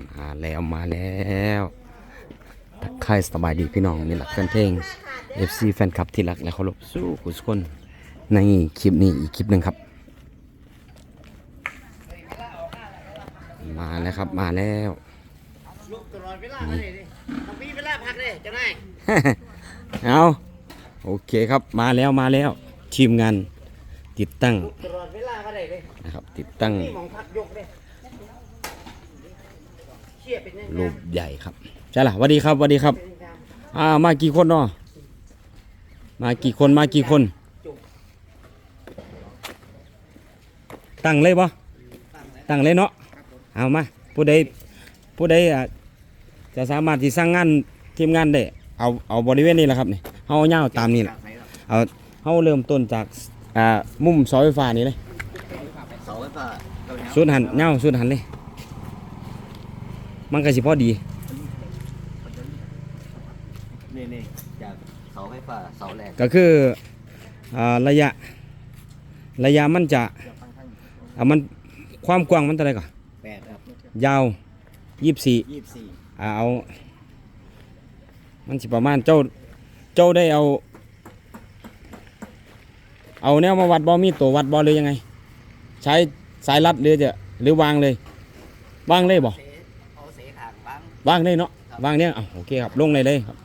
มาแล้วมาแล้วทักทายสบายดีพี่น้องนี่หละแฟนเพลง FC แฟนคลับที่รักและเคารพสู้กุศลในคลิปนี้อีกคลิปหนึ่งครับ มาแล้วครับมาแล้วลูกตลอดเวลาเลยดิต้องมีเวลาพักเลยเจ้านายเอาโอเคครับมาแล้วมาแล้ว ทีมงานติดตั้งตลอดเวลาก็ได้เลยนะครับ ติดตั้งนี่มองพักยกเลยเชี่ยเป็นยังไง รูปใหญ่ครับใช่ล่ะสวัสดีครับสวัสดีครับเป็นยังไงอ่ามากี่คนเนาะมากี่คนมากี่คน ตั้งเลยปะตั้งเลยเนาะเอามาผู้ใดผู้ใดอะจะสามารถที่สร้างงานทีมงานได้เอาเอาบริเวณนี้แหละครับนี่เอาเงาวตามนี่แหละเอาเอาเริ่มต้นจากอ่ามุมเสาไฟฟ้านี่เลยเสาไฟฟ้าเจ้าสุดหันเงาวสุดหันเลย มันก็สิพอดีนี่นี่จากเสาไฟฟ้าเสาแรกก็คืออ่าระยะ ระยะมันจะอ่ามันความกว้างมันเท่าไหร่ก่อนแปดครับยาวยี่สี่ยี่สิบสี่อ่าเอา มันสิประมาณเจ้าเจ้าได้เอา เอาแนวมาวัดบอมีตัววัดบอเลยยังไง ใช้สายรัดหรือจะหรือวางเลย วางเลยบ่เสเอาเสขางบ้าง วางเลยเนาะวางเนี่ยอะโอเคครับลงเลยเลยครับ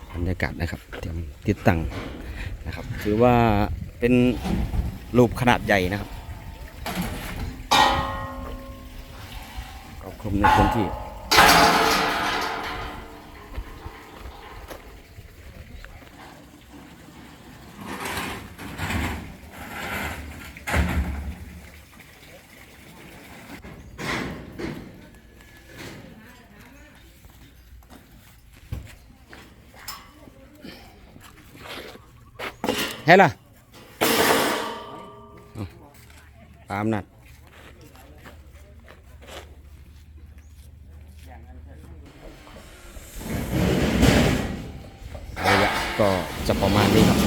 บ รรยากาศนะครับ เตรียมติดตั้งนะครับ ถือว่าเป็นรูปขนาดใหญ่นะครับก็คลุมในพื้นที่ เฮ้ล่ะเอาตามนัดระยะก็จะประมาณนี้ครับ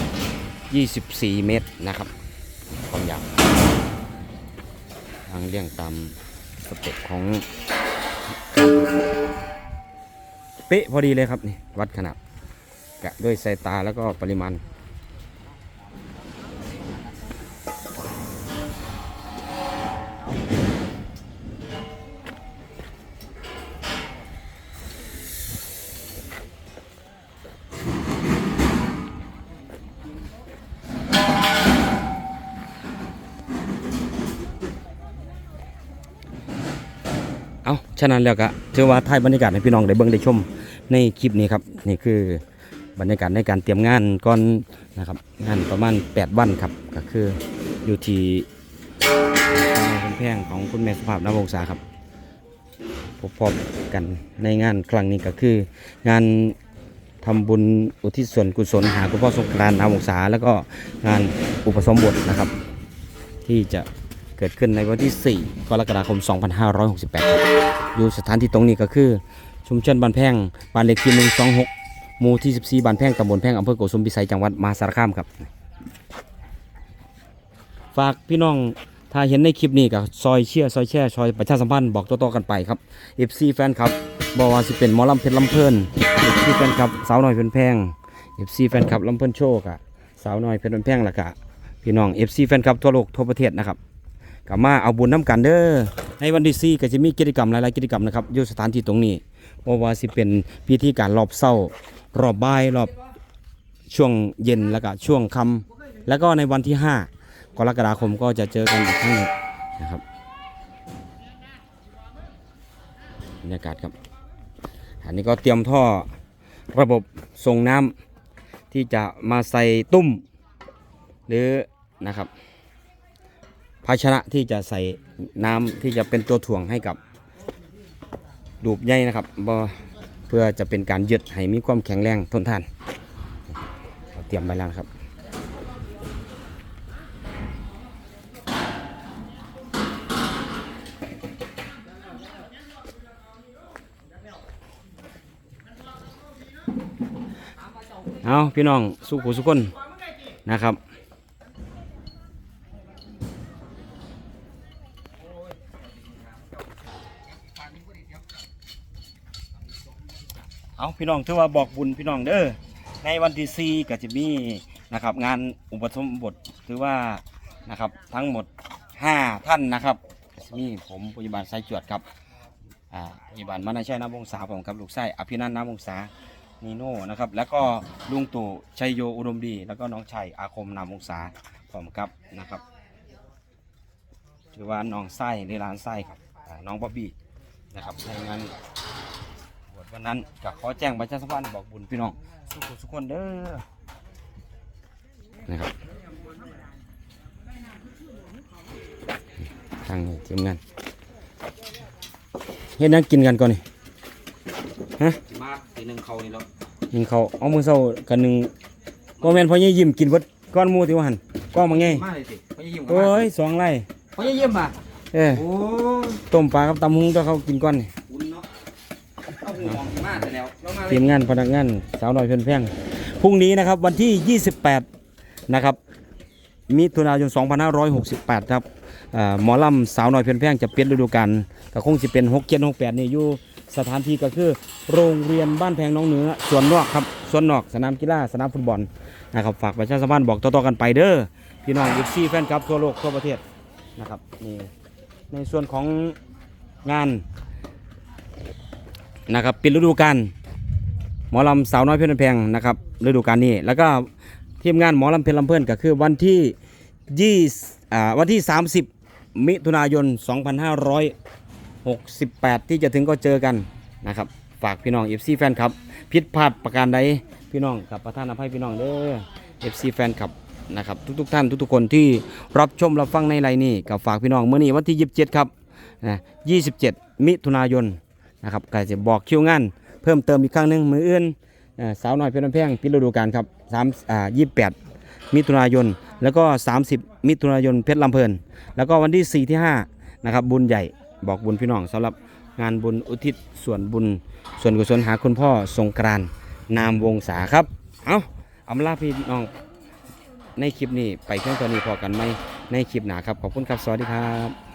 24 เมตรนะครับความยาวทางเรียงตามสเต็ปของ เป๊ะพอดีเลยครับนี่วัดขนาดกะด้วยสายตาแล้วก็ปริมาณ เอาฉะนั้นแล้วก็ถือว่าถ่ายบรรยากาศให้พี่น้องได้เบิ่งได้ชมในคลิปนี้ครับนี่คือบรรยากาศในการเตรียมงานก่อนนะครับงานประมาณ 8 วันครับก็คืออยู่ที่คุณแพงของคุณแม่สุภาพนวงศาครับพบพบกันในงานครั้งนี้ก็คืองานทำบุญอุทิศส่วนกุศลหาคุณพ่อสงกรานต์นาวงศาแล้วก็งานอุปสมบทนะครับ ที่จะ เกิดขึ้นในวันที่ 4 กรกฎาคม 2568ครับอยู่สถานที่ตรงนี้ก็คือ ชุมชนบ้านแพงบ้านเลขที่126หมู่ที่ 14บ้านแพงตำบลแพงอำเภอโกสุมพิสัยจังหวัดมหาสารคามครับ ฝากพี่น้องถ้าเห็นในคลิปนี้ก็ซอยเชียร์ซอยแช่ซอยประชาสัมพันธ์บอกต่อๆกันไปครับ FC แฟนครับบอกว่าสิเป็นหมอลำเพชรลำเพลิน FC แฟนครับสาวน้อยเพลินแพง FC แฟนครับลำเพลินโชคอะสาวน้อยเพลินแพงละกะพี่น้อง FC แฟนครับทั่วโลกทั่วประเทศนะครับ กลับมาเอาบุญน้ำกันเด้อในวันที่สี่ก็จะมีกิจกรรมหลายๆกิจกรรมนะครับอยู่สถานที่ตรงนี้บ่ว่าสิเป็นพิธีการรอบเศร้ารอบบ่ายรอบช่วงเย็นแล้วก็ช่วงค่ำแล้วก็ในวันที่ห้ากรกฎาคมก็จะเจอกันอีกครั้งหนึ่งนะครับบรรยากาศครับอันนี้ก็เตรียมท่อระบบส่งน้ำที่จะมาใส่ตุ้มหรือนะครับ ภาชนะที่จะใส่น้ำที่จะเป็นตัวถ่วงให้กับดูบใหญ่นะครับเพื่อจะเป็นการยึดให้มีความแข็งแรงทนทานเตรียมไปแล้วครับเอาพี่น้องสุขุสุคนนะครับ เอาพี่น้องถือว่าบอกบุญพี่น้องเด้อในวันที่สี่ก็จะมีนะครับ งานอุปสมบทถือว่านะครับทั้งหมด 5 ท่านนะครับก็จะมีผมพยาบาลสายจวดครับอ่าพยาบาลมานาชัยน้ำวงศาผมครับลูกไส้อภินันท์น้ำวงศานีโน่นะครับแล้วก็ลุงตู่ชัยโยอุดมดี แล้วก็น้องชัยอาคมนามวงศาพร้อมกับนะครับถือว่าน้องไส้ในร้านไส้ครับน้องบ๊อบบี้นะครับในงาน วชวันนั้นก็ขอแจ้งประชาสัมพันธ์บอกบุญพี่น้องสุขสุขคนเด้อนะครับทางนี้ทีมงานเฮ็ดหยังกินกันก่อนนี่ฮะมาตีหนึ่งเขานี่แล้วยิงเขาเอามือเศร้ากันหนึ่งก็แม่นพ่อใหญ่ยิ้มกินเบิดก้อนหมูที่ว่าหันก้อนมาไงมาเลยสิเขาจะยิ้มโอ้ยสองไร่เขาจะยิ้มอะเออโอ้ต้มปลากับตำหุงตัวเขากินก้อนนี่ ทียมงานพนักงานสาวน้อยเพื่อนแพงพรุ่งนี้นะครับวันที่ 28 นะครับมิถุนายน 2568 ครับอ่าหมอลำสาวน้อยเพื่อนแพงจะเปลี่ยนฤดูกาลก็คงจะเป็น6 7 6 8นี่อยู่สถานที่ก็คือ โรงเรียนบ้านแพงน้องเหนือสวนนอกครับสวนนอกสนามกีฬาสนามฟุตบอลนะครับฝากประชาสัมพันธ์บอกต่อๆกันไปเด้อพี่น้องยูซี่แฟนคลับทั่วโลกทั่วประเทศนะครับนี่ในส่วนของงาน นะครับปิดฤดูกาลหมอลำสาวน้อยเพชรแพงนะครับฤดูกาลนี้ แล้วก็ทีมงานหมอลำเพชรลำเพลินก็คือวันที่ยี่อ่าวันที่ 30 มิถุนายน 2568 ที่จะถึงก็เจอกันนะครับฝากพี่น้อง FC แฟนครับผิดพลาดประการใดพี่น้องกับประธานอภัยพี่น้องเด้อ FC แฟนครับนะครับทุกๆท่านทุกๆคนที่รับชมรับฟังในไลน์นี้กับฝากพี่น้องเมื่อนี้วันที่ 27 ครับนะ27 มิถุนายน นะครับก็จะบอกคิวงาน เพิ่มเติมอีกครั้งหนึ่งมืออื่นเสาวน้อยเพชรน้ำแพงปิดฤดูกาลครับสามอ่ายี่แปดมิถุนายน แล้วก็ 30 มิถุนายนเพชรลำเพลิน แล้วก็วันที่ 4 ที่5นะครับบุญใหญ่บอกบุญพี่น้องสำหรับงานบุญอุทิศส่วนบุญ ส่วนกุศลหาคุณพ่อสงกรานนามวงศาครับ เอาอำลาพี่น้องในคลิปนี้ไปเพียงตัวนี้พอกันไหมในคลิปหนาครับ ขอบคุณครับ สวัสดีครับ